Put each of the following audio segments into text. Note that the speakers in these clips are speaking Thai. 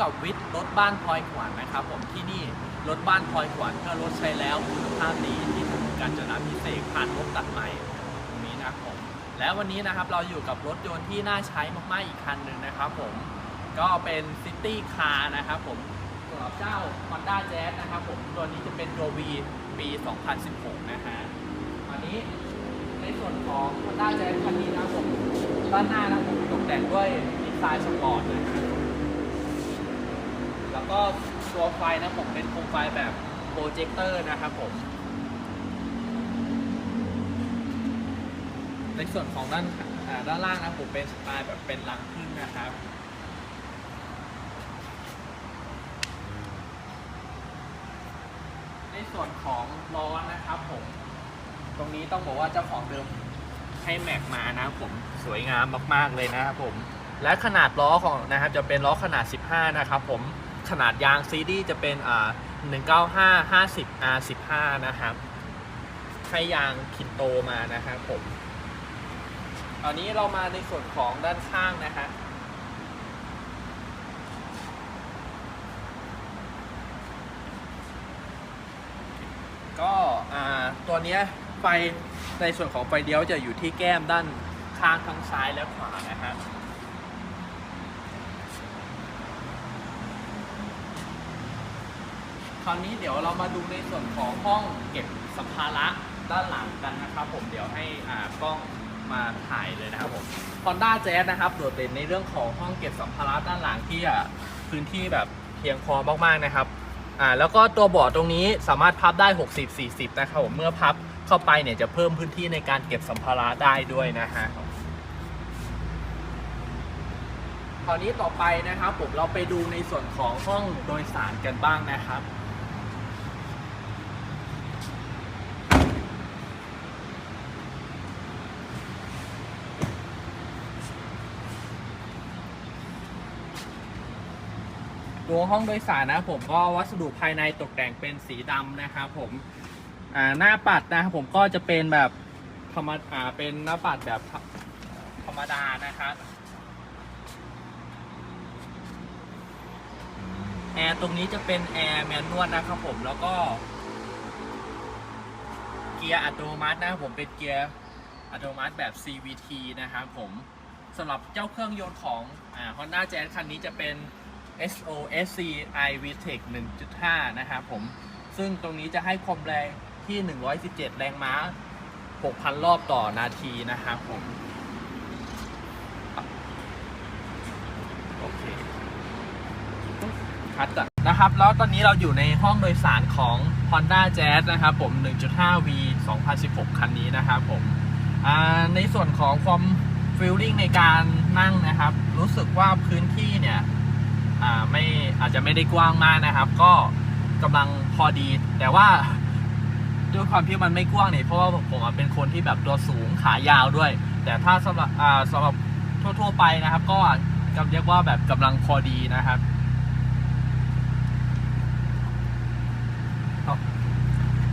กับวิทย์รถบ้านพลอยขวัญนะครับผมที่นี่รถบ้านพลอยขวัญเพื่อรถใช้แล้วคุณภาพดีที่ถนนกาญจนาพิเศษผ่านรถตัดใหม่ตรงนี้นะครับผมและวันนี้นะครับเราอยู่กับรถยนต์ที่น่าใช้มากๆอีกคันหนึ่งนะครับผมก็เป็นซิตี้คาร์นะครับผมสำหรับเจ้า Honda Jazz นะครับผมตัวนี้จะเป็นตัว V ปี 2016 นะฮะอันนี้ในส่วนของ Honda Jazz คันนี้นะครับผมด้านหน้านะครับผมตกแต่งด้วยดีไซน์สปอร์ตนะฮะ แล้วก็ตัวไฟนะผมเป็นโคมไฟแบบโปรเจคเตอร์นะครับผม ในส่วนของด้านด้านล่างนะผมเป็นสไตล์แบบเป็นรังพึ่งนะครับในส่วนของล้อนะครับผม ตรงนี้ต้องบอกว่าเจ้าของเดิมให้แม็กมานะผมสวยงามมาก ๆ เลยนะครับผม และขนาดล้อของนะครับจะเป็นล้อขนาด 15 นะครับผม ขนาดยางซีดีจะเป็นอ่า195 50 R 15 นะครับให้ยางคินโตมานะครับผมตอนนี้เรามาในส่วนของด้านข้างนะฮะก็อ่าตัวนี้ไฟในส่วนของไฟเลี้ยวจะอยู่ที่แก้มด้านข้างทั้งซ้ายและขวานะฮะ คราวนี้เดี๋ยวเรามาดูในส่วนของห้องเก็บสัมภาระด้านหลังกันนะครับผมเดี๋ยวให้อ่ากล้องมาถ่ายเลยนะครับผม Honda Jazz นะครับโดดเด่นในเรื่องของห้องเก็บสัมภาระด้านหลังที่อะพื้นที่แบบเพียงพอมากๆนะครับอ่าแล้วก็ตัวเบาะตรงนี้สามารถพับได้ 60 40 นะครับผมเมื่อพับเข้าไปเนี่ยจะเพิ่มพื้นที่ในการเก็บสัมภาระได้ด้วยนะฮะคราวนี้ต่อไปนะครับผมเราไปดูในส่วนของห้องโดยสารกันบ้างนะครับ ตัวห้องโดยสารนะผมก็วัสดุภายในตกแต่งเป็นสีดำนะครับผมอ่าหน้าปัดนะครับผมก็จะเป็นแบบธรรมอ่าเป็นหน้าปัดแบบธรธรรมดานะครับแอร์ตรงนี้จะเป็นแอร์แมนนวลนะครับผมแล้วก็ เกียร์อัตโนมัตินะครับผมเป็นเกียร์อัตโนมัติแบบ CVT นะครับผมสำหรับเจ้าเครื่องยนต์ของอ่า Honda Jazz คันนี้จะเป็น SOSC i VTEC 1.5 นะครับผม ซึ่งตรงนี้จะให้ความแรงที่ 117 แรงม้า 6,000 รอบต่อนาทีนะครับผม โอเคคัดก่อนนะครับ แล้วตอนนี้เราอยู่ในห้องโดยสารของ Honda Jazz นะครับผม 1.5V 2016 คันนี้นะครับผม ในส่วนของความฟิลลิ่งในการนั่งนะครับ รู้สึกว่าพื้นที่เนี่ย อาจจะไม่ได้กว้างมากนะครับ ก็กำลังพอดี แต่ว่าด้วยความที่มันไม่กว้างเนี่ยเพราะว่าผมเป็นคนที่แบบตัวสูงขายาวด้วย แต่ถ้าสำหรับอ่าสำหรับทั่ว ๆ ไปนะครับ ก็กำเรียกว่าแบบกำลังพอดีนะครับ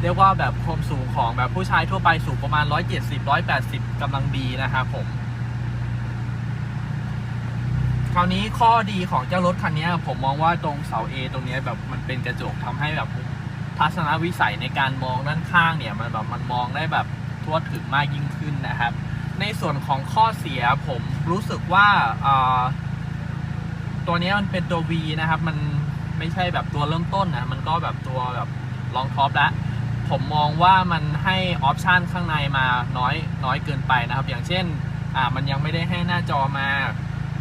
เรียกว่าแบบความสูงของแบบผู้ชายทั่วไปสูงประมาณ 170 180กำลังดีนะครับผม คราวนี้ข้อดีของเจ้ารถคันนี้ผมมองว่าตรงเสา A ตรงนี้แบบมันเป็นกระจกทำให้แบบทัศนวิสัยในการมองด้านข้างเนี่ยมันแบบมันมองได้แบบทั่วถึงมากยิ่งขึ้นนะครับ ในส่วนของข้อเสียผมรู้สึกว่าตัวนี้มันเป็นตัว V นะครับ มันไม่ใช่แบบตัวเริ่มต้นนะมันก็แบบตัวแบบลองท็อปแล้วผมมองว่ามันให้ออปชันข้างในมาน้อยน้อยเกินไปนะครับ อย่างเช่น อ่ามันยังไม่ได้ให้หน้าจอมา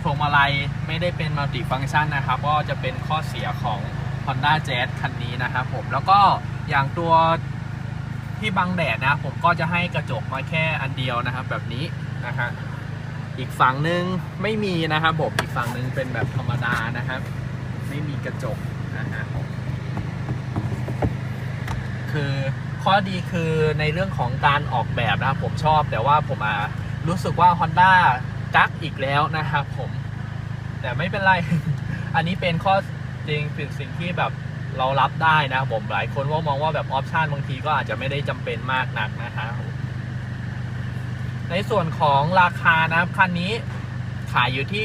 พวงมาลัยไม่ได้เป็นมัลติฟัง c t ชันนะครับ ก็จะเป็นข้อเสียของ Honda Jazz คันนี้นะครับผมแล้วก็อย่างตัวที่บังแดดนะผมก็จะให้กระจกมาแค่อันเดียวนะครับ แบบนี้นะฮะอีกฝั่งหนึ่งไม่มีนะครับผมอีกฝั่งหนึ่งเป็นแบบธรรมดานะครับ ไม่มีกระจกนะฮะคือข้อดีคือในเรื่องของการออกแบบนะครับผมชอบแต่ว่าผมอะรู้สึกว่า Honda กักอีกแล้วนะครับผม แต่ไม่เป็นไร อันนี้เป็นข้อจริงเป็นสิ่งที่แบบเรารับได้นะผมหลายคนว่ามองว่าแบบออปชันบางทีก็อาจจะไม่ได้จำเป็นมากนักนะครับในส่วนของราคานะครับคันนี้ขายอยู่ที่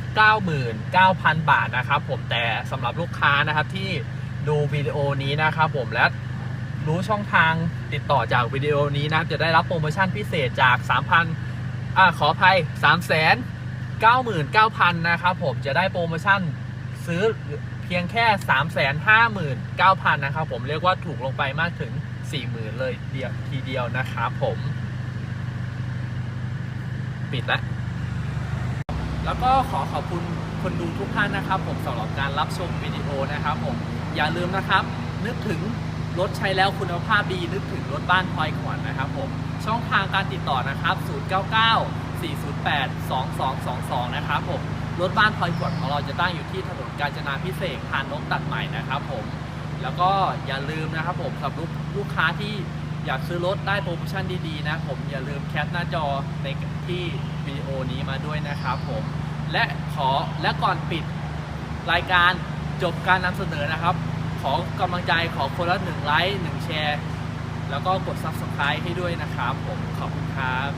399,000 บาทนะครับผมแต่สำหรับลูกค้านะครับที่ดูวิดีโอนี้นะครับผมและรู้ช่องทางติดต่อจากวิดีโอนี้นะครับจะได้รับโปรโมชั่นพิเศษจาก 3,000 อ่าขออภัย399,000นะครับผมจะได้โปรโมชั่นซื้อเพียงแค่ 359,000 นะครับผมเรียกว่าถูกลงไปมากถึง 40,000 เลยเดียวทีเดียวนะครับผม ปิดแล้ว แล้วก็ขอขอบคุณคนดูทุกท่านนะครับ ผมสำหรับการรับชมวิดีโอนะครับผมอย่าลืมนะครับ นึกถึง รถใช้แล้วคุณภาพดีนึกถึงรถบ้านพลอยขวัญนะครับผม ช่องทางการติดต่อนะครับ 099 408 2222 นะครับผม รถบ้านพลอยขวัญของเราจะตั้งอยู่ที่ถนนกาญจนาพิเศษพานนกตัดใหม่นะครับผม แล้วก็อย่าลืมนะครับผมสำหรับลูกค้าที่อยากซื้อรถได้โปรโมชั่นดีๆนะผมอย่าลืมแคปหน้าจอในที่วิดีโอนี้มาด้วยนะครับผม และขอและก่อนปิดรายการจบการนำเสนอนะครับ อกำลังใจขอคนละหนึ่งไลค์หนึ่งแชร์ แล้วก็กด Subscribe ให้ด้วยนะครับผมขอบคุณครับ